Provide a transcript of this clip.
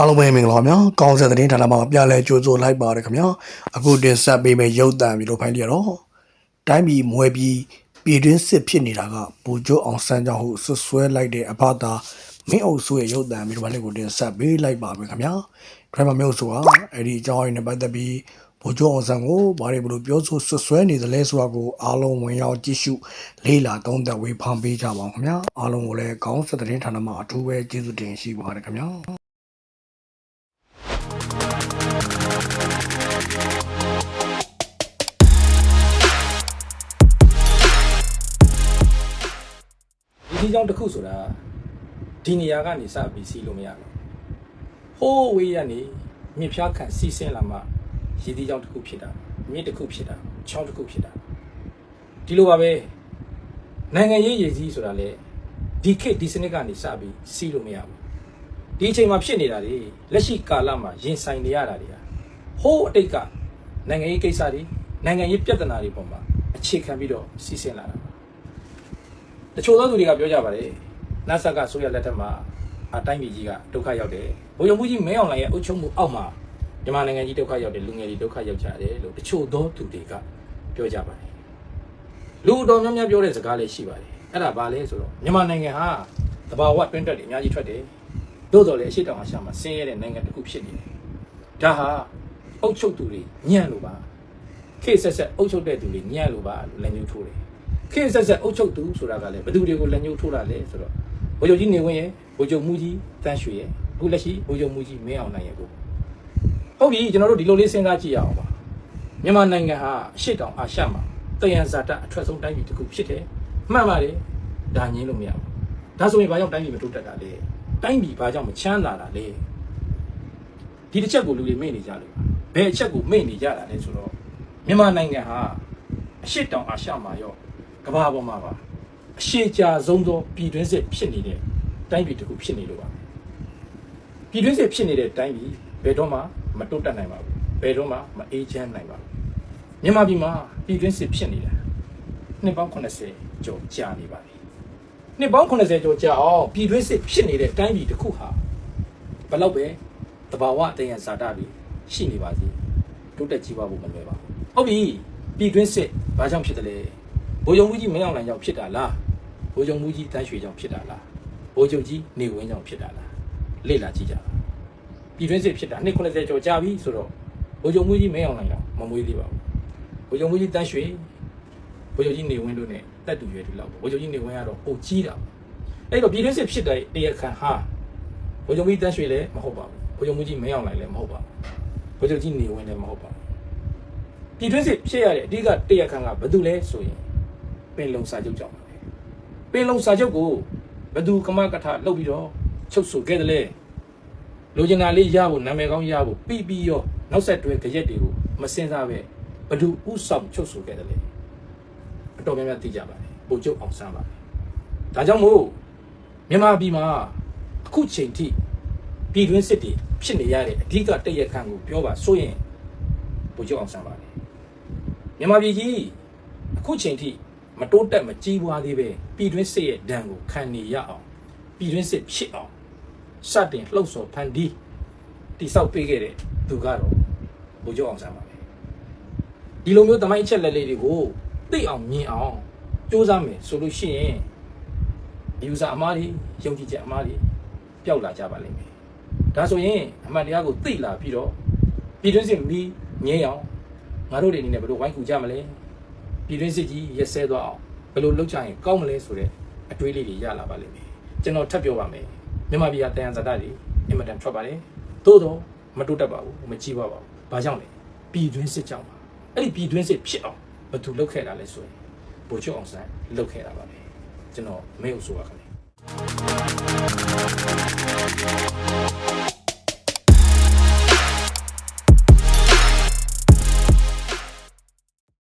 အားလုံးပဲမင်္ဂလာပါဗျာ။ကောင်းဆက်သတင်းဌာနမှာပြလဲကြိုးစိုးလိုက်ပါတယ်ခင်ဗျာ။အခုတင်ဆက်ပေးမယ့်ရုပ်သံမျိုးတို့ဖိုင်လျတော့တိုင်းပြည်မွဲပြီးပြည်တွင်းစစ်ဖြစ်နေတာကဘူကျိုးအောင်ဆန်းကြောင့်ဟုဆွဆွဲလိုက်တဲ့အဖသာမင်းအုပ်စုရဲ့ရုပ်သံမျိုးတို့ဖိုင်လေးကိုတင်ဆက်ပေးလိုက်ပါမယ်ခင်ဗျာ။ဒရမမင်းအုပ်စုကအဲ့ဒီအကြောင်းအရင်းနဲ့ပတ်သက်ပြီးဘူကျိုးအောင်ဆန်းကိုဘာတွေဘလို့ပြောဆိုဆွဆွဲနေသလဲဆိုတာကိုအားလုံးဝင်ရောက်ကြည့်ရှုလေးလာသုံးသပ်ဝေဖန်ပေးကြပါအောင်ခင်ဗျာ။အားလုံးကိုလည်းကောင်းဆက်သတင်းဌာနမှာအထူးပဲကျေးဇူးတင်ရှိပါတယ်ခင်ဗျာ။ ဒီဒီကြောင့်တစ်ခုဆိုတာဒီနေရာကနေစပြီးစီးလို့မရတော့ဟိုးဝေးရနေမြစ်ဖျားခံစီးဆင်းလာမှရည်ဒီကြောင့်တစ်ခုဖြစ်တာမြစ်တစ်ခုဖြစ်တာချောင်းတစ်ခုဖြစ်တာဒီလိုပါပဲနိုင်ငံရေးရည်စည်းဆိုတာလေဒီခေတ်ဒီစနစ်ကနေစပြီးစီးလို့မရဘူးဒီအချိန်မှာဖြစ်နေတာတွေလက်ရှိကာလမှာရင်ဆိုင်နေရတာတွေဟာဟိုးအတိတ်ကနိုင်ငံရေးကိစ္စတွေနိုင်ငံရေးပြဿနာတွေပေါ်မှာအခြေခံပြီးတော့စီးဆင်းလာတာပါ တချို့သောသူတွေကပြောကြပါတယ်နတ်ဆက်ကဆိုရလက်ထက်မှာအတိုင်းပြည်ကြီးကဒုက္ခရောက်တယ်ဘုံရုံမှုကြီးမင်းအောင်လှိုင်ရဲ့အုပ်ချုပ်မှုအောက်မှာမြန်မာနိုင်ငံကြီးဒုက္ခရောက်တယ်လူငယ်တွေဒုက္ခရောက်ကြတယ်လို့တချို့သောသူတွေကပြောကြပါတယ်လူတော်များများပြောတဲ့စကားလေးရှိပါတယ်အဲ့ဒါဘာလဲဆိုတော့မြန်မာနိုင်ငံဟာတဘာဝတွင်းတက်တွေအများကြီးထွက်တယ်သို့တော်လည်းအရှိတောင်အရှာမှာဆင်းရဲတဲ့နိုင်ငံတစ်ခုဖြစ်နေတယ်ဒါဟာအုပ်ချုပ်သူတွေညံ့လို့ပါခေတ်ဆက်ဆက်အုပ်ချုပ်တဲ့သူတွေညံ့လို့ပါလို့လည်းညှို့ထိုးတယ် ခေတ်ဆက်ဆက်အုပ်ချုပ်သူဆိုတာကလည်းဘယ်သူတွေကိုလက်ညှိုးထိုးတာလဲဆိုတော့ဗိုလ်ချုပ်ကြီးနေဝင်းရဲ့ဗိုလ်ချုပ်မူကြီးတန်းရွှေရဲ့အခုလက်ရှိဗိုလ်ချုပ်မူကြီးမင်းအောင်နိုင်ရဲ့ကိုဟုတ်ပြီကျွန်တော်တို့ဒီလိုလေးစဉ်းစားကြည့်ရအောင်ပါမြန်မာနိုင်ငံဟာအရှိတောင်အာရှမှာတယံဇာတအထွက်ဆုံးတိုင်းပြည်တစ်ခုဖြစ်တယ်မှန်ပါတယ်ဒါငင်းလို့မရဘူးဒါဆိုရင်ဘာကြောင့်တိုင်းပြည်မတိုးတက်တာလဲတိုင်းပြည်ဘာကြောင့်မချမ်းသာတာလဲဒီတစ်ချက်ကိုလူတွေမေ့နေကြလို့ဘယ်အချက်ကိုမေ့နေကြတာလဲဆိုတော့မြန်မာနိုင်ငံဟာအရှိတောင်အာရှမှာရော ကမ္ဘာပေါ်မှာပါအရှိကြဆုံးသောပြည်တွင်းစစ်ဖြစ်နေတဲ့တိုင်းပြည်တစ်ခုဖြစ်နေလို့ပါပြည်တွင်းစစ်ဖြစ်နေတဲ့တိုင်းပြည်ဘယ်တော့မှမတိုးတက်နိုင်ပါဘူးဘယ်တော့မှမအေးချမ်းနိုင်ပါဘူးမြန်မာပြည်မှာပြည်တွင်းစစ်ဖြစ်နေတာနှစ်ပေါင်း80ကျော်ကြာနေပါပြီနှစ်ပေါင်း80ကျော်ကြာအောင်ပြည်တွင်းစစ်ဖြစ်နေတဲ့တိုင်းပြည်တစ်ခုဟာဘယ်တော့ပဲတဘာဝတယံဇာတာတွေရှိနေပါစေတိုးတက်ကြီးပွားဖို့မလွယ်ပါဘူးဟုတ်ပြီပြည်တွင်းစစ်ဘာကြောင့်ဖြစ်တယ်လဲ ဘိုးချုပ်မူကြီးမင်းအောင်လှိုင်ကြောင့်ဖြစ်တာလားဘိုးချုပ်မူကြီးတန်းရွှေကြောင့်ဖြစ်တာလားဘိုးချုပ်ကြီးနေဝင်းကြောင့်ဖြစ်တာလားလေ့လာကြည့်ကြပါပြည်တွင်းစစ်ဖြစ်တာနှစ်90ကျော်ကြာပြီဆိုတော့ဘိုးချုပ်မူကြီးမင်းအောင်လှိုင်တော့မမွေးသေးပါဘူးဘိုးချုပ်မူကြီးတန်းရွှေဘိုးချုပ်ကြီးနေဝင်းတို့ ਨੇ တက်တူရွယ်တူလောက်ဘိုးချုပ်ကြီးနေဝင်းကတော့ပိုကြီးတာအဲ့တော့ပြည်တွင်းစစ်ဖြစ်တဲ့တရားခံဟာဘိုးချုပ်မူကြီးတန်းရွှေလည်းမဟုတ်ပါဘူးဘိုးချုပ်မူကြီးမင်းအောင်လှိုင်လည်းမဟုတ်ပါဘူးဘိုးချုပ်ကြီးနေဝင်းလည်းမဟုတ်ပါဘူးပြည်တွင်းစစ်ဖြစ်ရတဲ့အဓိကတရားခံကဘာတူလဲဆိုရင် ပင်လုံစာချုပ်ကြောင့်ပါပဲပင်လုံစာချုပ်ကိုဘယ်သူကမကထလုပ်ပြီးတော့ချုပ်ဆိုခဲ့တယ်လေလူကျင်နာလေးရဖို့နာမည်ကောင်းရဖို့ပြီးပြီးရောနောက်ဆက်တွဲကြရက်တွေကိုမစင်စားပဲဘယ်သူဥဆောင်ချုပ်ဆိုခဲ့တယ်လေအတော်များများသိကြပါတယ်ပို့ချုပ်အောင်ဆန်းပါတယ်ဒါကြောင့်မို့မြန်မာပြည်မှာအခုချိန်ထိပြည်တွင်းစစ်တွေဖြစ်နေရတဲ့အဓိကတရက်ခန့်ကိုပြောပါဆိုရင်ပို့ချုပ်အောင်ဆန်းပါတယ်မြန်မာပြည်ကြီးအခုချိန်ထိ မတိုးတက်မကြီးပွားသေးပဲပြည်တွင်းစစ်ရဲ့ဒဏ်ကိုခံနေရအောင်ပြည်တွင်းစစ်ဖြစ်အောင်စတင်လှုပ်ဆော်ဖန်တီးတိဆောက်ပေးခဲ့တဲ့သူကတော့ဘိုးချုပ်အောင်ဆန်းပါပဲဒီလိုမျိုးတမိုင်းအချက်လက်လေးတွေကိုသိအောင်မြင်အောင်စူးစမ်းမယ်ဆိုလို့ရှိရင်ယူဆအမားတွေယုံကြည်ချက်အမားတွေပျောက်လာကြပါလိမ့်မယ်ဒါဆိုရင်အမှန်တရားကိုသိလာပြီးတော့ပြည်တွင်းစစ်မီးငြိမ်းအောင်ငါတို့တွေအနေနဲ့ဘယ်လိုဝိုင်းကူကြမလဲ ပြည်တွင်းစစ်ကြီးရက်စဲသွားအောင်ဘယ်လိုလုပ်ကြရင်ကောင်းမလဲဆိုတဲ့အတွေးလေးတွေရလာပါလိမ့်မယ်ကျွန်တော်ထပ်ပြောပါမယ်မြန်မာပြည်ကတယံဇာတာတွေအင်မတန်ထွက်ပါတယ်သို့တော့မတိုးတက်ပါဘူးမကြီးပါပါဘူးဘာကြောင့်လဲပြည်တွင်းစစ်ကြောင့်ပါအဲ့ဒီပြည်တွင်းစစ်ဖြစ်အောင်ဘယ်သူလုပ်ခဲ့တာလဲဆိုရင်ဗိုလ်ချုပ်အောင်ဆန်းလုပ်ခဲ့တာပါပဲကျွန်တော်မဲဟုတ်ဆိုပါခင်ဗျ